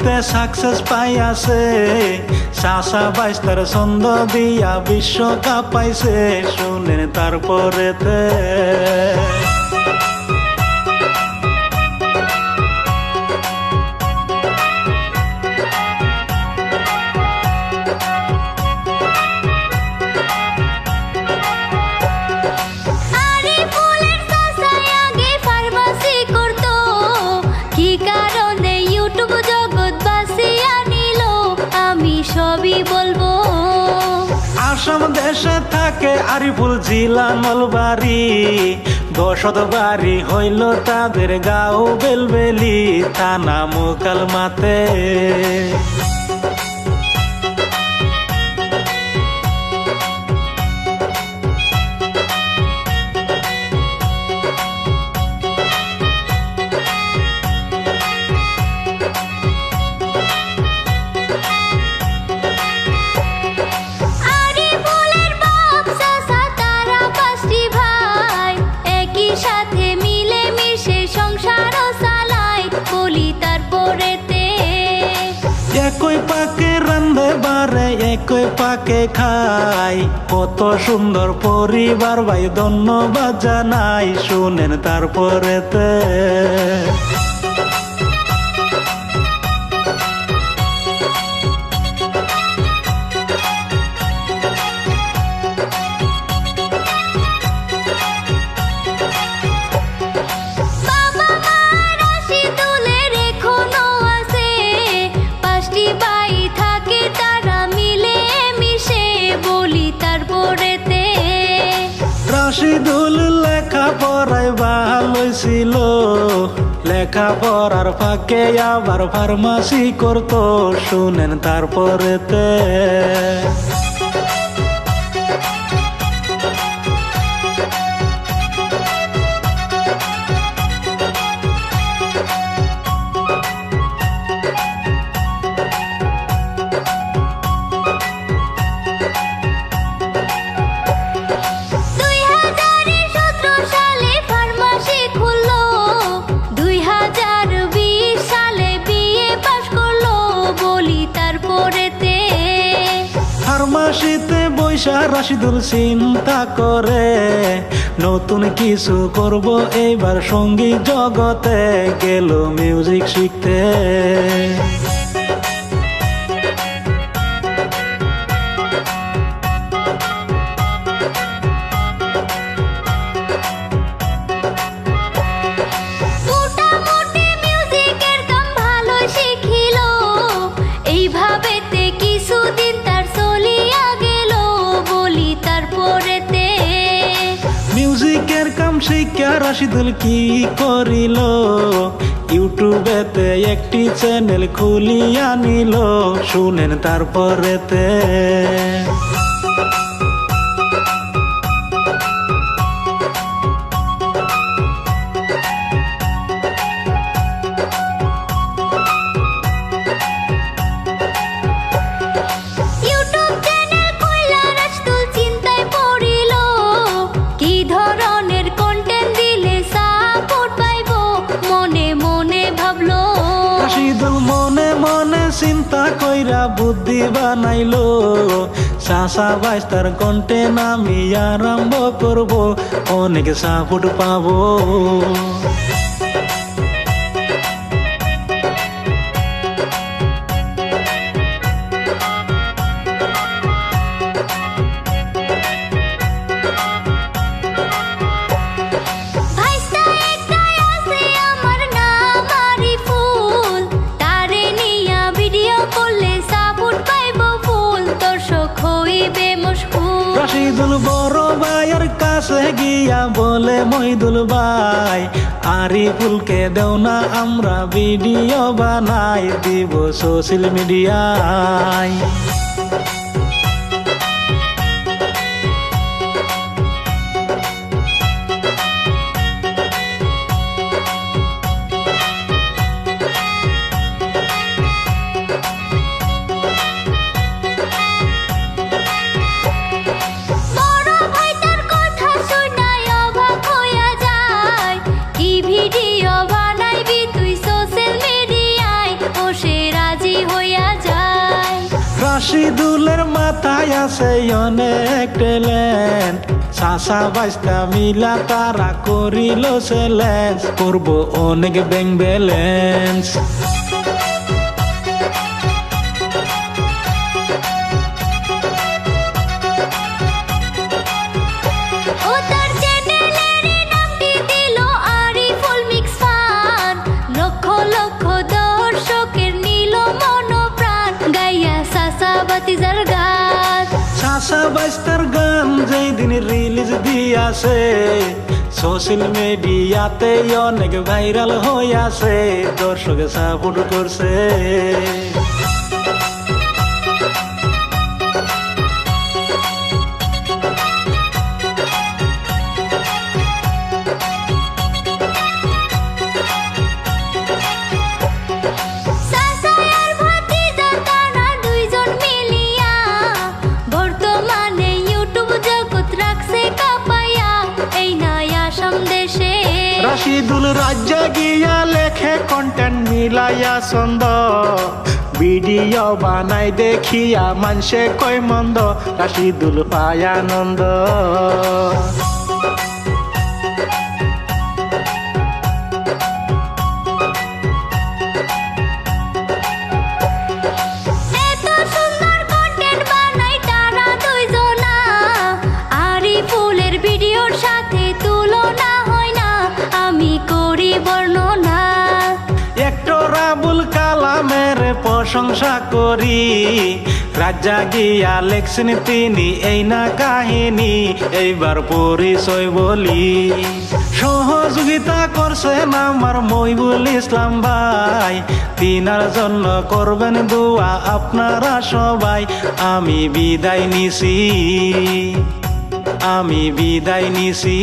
আমি সাকসেস পাইয়াছে সাসা বাইশ বাইস্তার ছন্দ দিয়া বিশ্বকাপ পাইছে। শুনেন তারপরেতে। সবই বলব? আসাম দেশে থাকে আরিফুল জিলা নলবাড়ি দশত বাড়ি হইল তাদের গাও বেলবেলি তা থানা মুকাল একই পাকে খাই? কত সুন্দর পরিবার ভাই ধন্যবাদ জানাই। শুনেন তারপরেতে। রাশিদুল লেখা পড়ায় ভালো ছিল। লেখা পড়ার ফাঁকে আবার ফার্মাসি করতো। শুনেন তারপরেতে। বৈশা রাশিদুল চিন্তা করে নতুন কিছু করব এইবার সংগীত জগতে গেল মিউজিক শিখতে। কাম শিক্ষা রাশিদুল কি করিল? ইউটিউবেতে একটি চ্যানেল খুলিয়া নিল। শুনেন তারপরেতে। কইরা বুদ্ধি বানাইলো। চাষা বাইশ তার কণ্ঠে নামি আরম্ভ করব। অনেক সাপোর্ট পাবো। রশিদুল বড় ভাইয়ের কাছে গিয়া বলে, মহিদুল ভাই, আরি ফুলকে দেও না, আমরা ভিডিও বানাই দিব সোশ্যাল মিডিয়ায় রাশিদুলের মাথায় আছে অনেক ট্যালেন্ট। সাসা বাইস্তা মিলা তারা করিল সেলেন্স করব অনেক ব্যাংক ব্যালেন্স। সাসা বাতিজার গান বাইস্তার গান যেই দিন রিলিজ দিয়াছে সোশ্যাল মিডিয়াতে অনেক ভাইরাল হইয়াছে দর্শক সাপোর্ট করছে রাশিদুল রাজ্য গিয়া লেখে কন্টেন্ট মিলাইয়া ছন্দ। ভিডিও বানাই দেখিয়া মানসে কই মন্দ, রাশিদুল পায় আনন্দ। কালামের প্রশংসা করি। রাজা গিয়া লেখছেন তিনি, এই না কাহিনী, এইবার পরিচয় বলি। সহযোগিতা করছেন আমার মইবুল ইসলাম ভাই। তিনার জন্য করবেন দোয়া আপনারা সবাই। আমি বিদায় নিছি, আমি বিদায় নিছি।